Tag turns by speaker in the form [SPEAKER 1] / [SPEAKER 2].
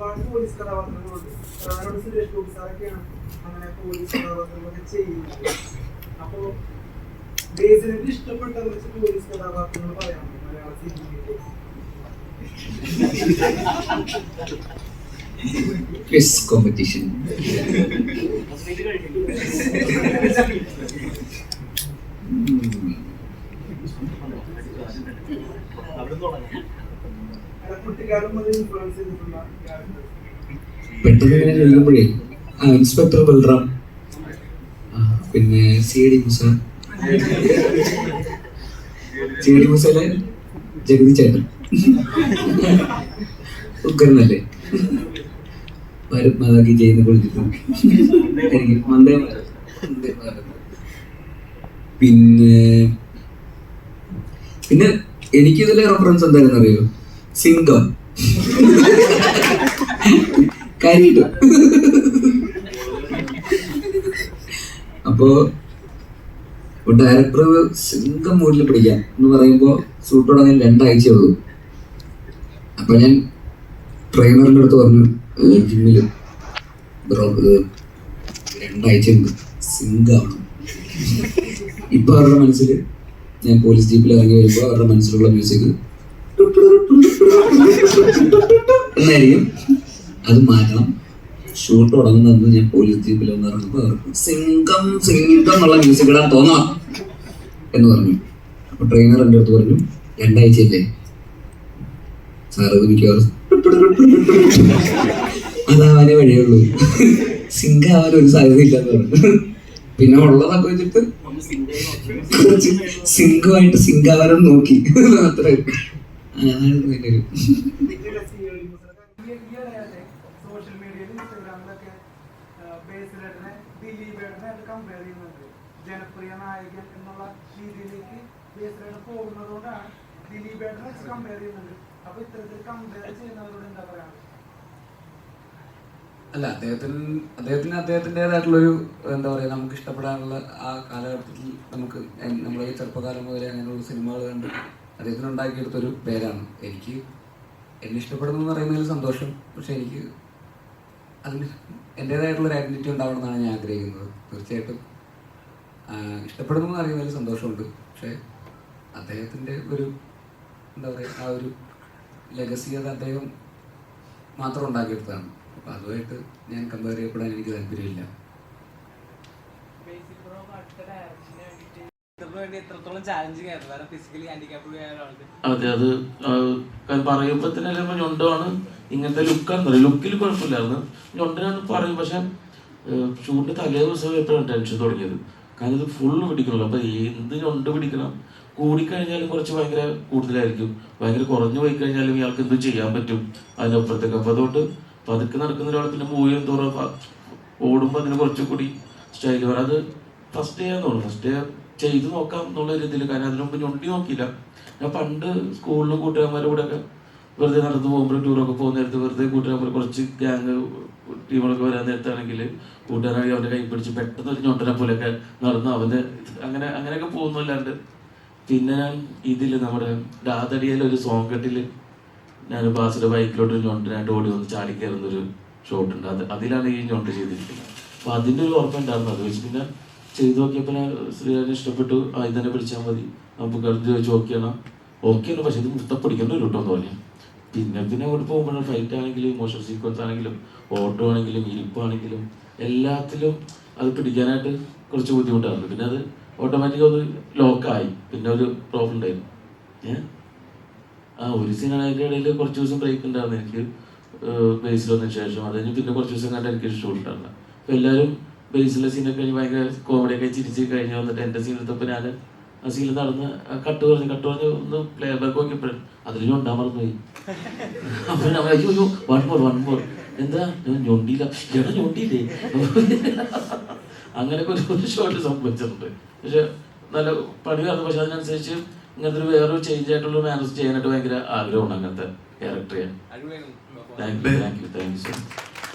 [SPEAKER 1] ഒരുപാട് പോലീസ് കഥാപാത്രങ്ങളുണ്ട്. പ്രധാനോട് സുരേഷ് ഗോപി സാറൊക്കെയാണ് അങ്ങനെ പോലീസ് കഥാപാത്രങ്ങളൊക്കെ ചെയ്യുന്നത്. അപ്പോ ബേസിലേക്ക് ഇഷ്ടപ്പെട്ട കുറച്ച് പോലീസ് കഥാപാത്രങ്ങൾ പറയാം മലയാള സിനിമയിലെ.
[SPEAKER 2] ക്വിസ് കോമ്പറ്റീഷൻ
[SPEAKER 1] അവിടെ കുട്ടിക്കാലം
[SPEAKER 2] പെട്ടെന്ന് ചെല്ലുമ്പോഴേ ആ ഇൻസ്പെക്ടർ ബൽറാം. പിന്നെ C D Moosa. C D മുസയിലെ Jagathy ചേട്ടൻ. ഉക്കരനല്ലേ ഭാരത് മാതാ കി ജയിന്ന് കൊടുത്തിട്ടുണ്ട് എനിക്ക് വന്ദേ വന്ദേ ഭാരത്. പിന്നെ പിന്നെ എനിക്ക് ഇതിലെ റെഫറൻസ് എന്തായിരുന്നു അറിയോ? സിംഗം കാര്യമായിട്ട് അപ്പോ ഡയറക്ടർ സിംഗം മൂഡിൽ പിടിക്കാം എന്ന് പറയുമ്പോൾ ഷൂട്ട് തുടങ്ങാൻ രണ്ടാഴ്ചയേ ഉള്ളൂ. അപ്പൊ ഞാൻ ട്രെയിനറിന്റെ അടുത്ത് പറഞ്ഞു "ഏ, ജിമ്മിൽ രണ്ടാഴ്ച ഉണ്ട്. സിങ്ക് ഇപ്പൊ അവരുടെ മനസ്സിൽ ഞാൻ പോലീസ് ജീപ്പിൽ ഇറങ്ങി വരുമ്പോൾ അവരുടെ മനസ്സിലുള്ള മ്യൂസിക് എന്നായിരിക്കും അത് മാറ്റണം. ഷൂട്ട് തുടങ്ങുന്നത് ഞാൻ പോലീസ് ജീപ്പിൽ ഒന്ന് ഇറങ്ങുമ്പോൾ അവർക്ക് സിംഗം സിംഗം എന്നുള്ള മ്യൂസിക് ഇടാൻ തോന്നണം എന്ന് പറഞ്ഞു. അപ്പൊ ട്രെയിനർ എന്റെ അടുത്ത് പറഞ്ഞു രണ്ടാഴ്ചയല്ലേ? സാർ ഇത് അതാവാനേ വഴിയുള്ളൂ. സിംഗ ആവാൻ ഒരു സാധ്യതയില്ല എന്ന് പറഞ്ഞു. പിന്നെ ഉള്ളതൊക്കെ വെച്ചിട്ട് സിംഗുമായിട്ട് സിംഗ് ആവാനും നോക്കി. അത്രേ
[SPEAKER 1] സോഷ്യൽ മീഡിയയിൽ ഇൻസ്റ്റാഗ്രാമിലൊക്കെ ബേസിലേട്ടനെ ദിലീപേട്ടനെ അത് കമ്പയർ ചെയ്യുന്നുണ്ട്. ജനപ്രിയ നായകൻ എന്നുള്ള രീതിയിലേക്ക് ബേസിലേട്ടൻ പോകുന്നത് കൊണ്ടാണ് ദിലീപേട്ടനെ വെച്ച് കമ്പയർ ചെയ്യുന്നുണ്ട് അപ്പൊ ഇത്തരത്തിൽ കമ്പയർ ചെയ്യുന്നവരോട് എന്താ പറയാ
[SPEAKER 2] അല്ല അദ്ദേഹത്തിന് അദ്ദേഹത്തിന് അദ്ദേഹത്തിന്റെതായിട്ടുള്ളൊരു എന്താ പറയുക നമുക്ക് ഇഷ്ടപ്പെടാനുള്ള ആ കാലഘട്ടത്തിൽ നമുക്ക് നമ്മളെ ഈ ചെറുപ്പകാലം മുതലേ അങ്ങനെയുള്ള സിനിമകൾ കണ്ട് അദ്ദേഹത്തിന് ഉണ്ടാക്കിയെടുത്തൊരു പേരാണ്. എനിക്ക് എന്നെ ഇഷ്ടപ്പെടുന്നു എന്ന് പറയുന്നതിൽ സന്തോഷം. പക്ഷെ എനിക്ക് അതിന് എന്റേതായിട്ടുള്ളൊരു ഐഡന്റിറ്റി ഉണ്ടാവണം എന്നാണ് ഞാൻ ആഗ്രഹിക്കുന്നത്. തീർച്ചയായിട്ടും ഇഷ്ടപ്പെടുന്നു എന്ന് അറിയുന്നതിൽ സന്തോഷമുണ്ട്. പക്ഷേ അദ്ദേഹത്തിന്റെ ഒരു എന്താ പറയുക ആ ഒരു ലെഗസി അത് അദ്ദേഹം മാത്രം ഉണ്ടാക്കിയെടുത്തതാണ്. അപ്പോൾ അതുമായിട്ട് ഞാൻ കമ്പയർ ചെയ്യപ്പെടാൻ എനിക്ക് താല്പര്യമില്ല.
[SPEAKER 3] അതെ അത് പറയുമ്പോ തന്നെ അറിയുമ്പോ ഞൊണ്ടാണ് ഇങ്ങനത്തെ ലുക്കാന്ന് പറയും ലുക്കിൽ കുഴപ്പമില്ലായിരുന്നു. ഞൊണ്ടനാന്ന് പറയും പക്ഷെ ഷൂട്ടിന്റെ തലേ ദിവസം എപ്പോഴാണ് ടെൻഷൻ തുടങ്ങിയത്. കാരണം ഇത് ഫുള്ള് പിടിക്കണല്ലോ. അപ്പൊ എന്ത് ഞൊണ്ട് പിടിക്കണം? കൂടിക്കഴിഞ്ഞാലും കുറച്ച് ഭയങ്കര കൂടുതലായിരിക്കും. ഭയങ്കര കുറഞ്ഞു പോയി കഴിഞ്ഞാലും ഇയാൾക്ക് എന്ത് ചെയ്യാൻ പറ്റും അതിനപ്പുറത്തേക്ക്. അപ്പൊ അതുകൊണ്ട് പതുക്കെ നടക്കുന്ന ഒരാൾ പിന്നെ മൂവ്യം തോറും ഓടുമ്പോൾ ഓടുമ്പോ അതിന് കുറച്ചുകൂടി സ്റ്റൈൽ വരാം. അത് ഫസ്റ്റ് ഡേ ആണെന്ന് തോന്നുന്നു. ഫസ്റ്റ് ചെയ്യാൻ ചെയ്ത് നോക്കാം എന്നുള്ള ഒരു ഇതിൽ കാരണം അതിനു മുമ്പ് ഞൊണ്ടി നോക്കിയില്ല. ഞാൻ പണ്ട് സ്കൂളിലും കൂട്ടുകാരന്മാരുടെ കൂടെ ഒക്കെ വെറുതെ നടന്നു പോകുമ്പോൾ ടൂറൊക്കെ പോകുന്ന നേരത്ത് വെറുതെ കൂട്ടുകാരന്മാർ കുറച്ച് ഗ്യാങ് ടീമുകളൊക്കെ വരാൻ നേരത്താണെങ്കിൽ കൂട്ടുകാരാണെങ്കിൽ അവന്റെ കൈ പിടിച്ച് പെട്ടെന്ന് ഒരു ഞൊണ്ടനെ പോലെയൊക്കെ നടന്ന് അവന്റെ അങ്ങനെ അങ്ങനെയൊക്കെ പോകുന്നല്ലാണ്ട് പിന്നെ ഞാൻ ഇതിൽ നമ്മുടെ രാതടിയിലെ ഒരു സോങ് കെട്ടിൽ ഞാൻ ബാസിന്റെ ബൈക്കിലോട്ട് ഒരു ഞൊണ്ടനായിട്ട് ഓടി വന്ന് ചാടി കയറുന്ന ഒരു ഷോട്ട് ഉണ്ട്. അത് അതിലാണ് ഈ ഞൊണ്ട് ചെയ്തിരിക്കുന്നത്. അപ്പൊ അതിന്റെ ഒരു ഓർമ്മ ഉണ്ടായിരുന്നു. അത് വെച്ച് പിന്നെ ചെയ്തു നോക്കിയപ്പോൾ ശ്രീരാജൻ ഇഷ്ടപ്പെട്ടു. ആ ഇതന്നെ പിടിച്ചാൽ മതി. നമുക്ക് കരുതി ചോദിച്ചു നോക്കിയാണ് ഓക്കെയാണ് പക്ഷെ ഇത് മുത്തപ്പിടിക്കേണ്ട ഒരു കേട്ടോ തോന്നി പിന്നെ പിന്നെ അവിടെ പോകുമ്പോഴാണ് ഫൈറ്റ് ആണെങ്കിലും മോഷൻ സീക്വൻസ് ആണെങ്കിലും ഓട്ടോ ആണെങ്കിലും ഇരിപ്പാണെങ്കിലും എല്ലാത്തിലും അത് പിടിക്കാനായിട്ട് കുറച്ച് ബുദ്ധിമുട്ടായിരുന്നു പിന്നെ അത് ഓട്ടോമാറ്റിക് ഒന്ന് ലോക്കായി പിന്നെ ഒരു പ്രോബ്ലം ഉണ്ടായിരുന്നു. ഏഹ് ആ ഒരു സീനാണ് അതിന്റെ ഇടയിൽ കുറച്ച് ദിവസം ബ്രേക്ക് ഉണ്ടായിരുന്നു എനിക്ക് ബേസിൽ വന്നതിന് ശേഷം. അത് കഴിഞ്ഞ് പിന്നെ കുറച്ച് ദിവസം കണ്ട് എനിക്ക് ഇഷ്ടപ്പെട്ടിട്ടുണ്ട് അപ്പൊ എല്ലാവരും ബേസിലെ സീനൊക്കെ കഴിഞ്ഞ് ഭയങ്കര കോമഡി ഒക്കെ ചിരിച്ച് കഴിഞ്ഞ് വന്നിട്ട് എന്റെ സീൻ എടുത്തപ്പോൾ ഞാൻ ആ സീനിൽ നടന്ന് കട്ട് പറഞ്ഞു കട്ട് പറഞ്ഞ് ഒന്ന് പ്ലേ ബാക്ക് നോക്കിയപ്പോഴും അതിൽ ഞൊണ്ടാൻ മറന്നുപോയി. അപ്പൊ ഞാൻ അയ്യോ അയ്യോ വൺ മോർ വൺ മോർ എന്താ? ഞാൻ ഞൊണ്ടിയില്ല. എടാ ഞൊണ്ടിയില്ലേ? അങ്ങനെയൊക്കെ ഒരു ഷോട്ട് സംഭവിച്ചിട്ടുണ്ട്. പക്ഷെ നല്ല പണി നടന്നു പക്ഷെ അതിനനുസരിച്ച് ഇങ്ങനത്തെ ഒരു വേറൊരു ചേഞ്ച് ആയിട്ടുള്ള മാനേജ് ചെയ്യാനായിട്ട് ഭയങ്കര ആഗ്രഹമുണ്ട് അങ്ങനത്തെ ക്യാരക്ടർ ചെയ്യാൻ. Thank you thank you so much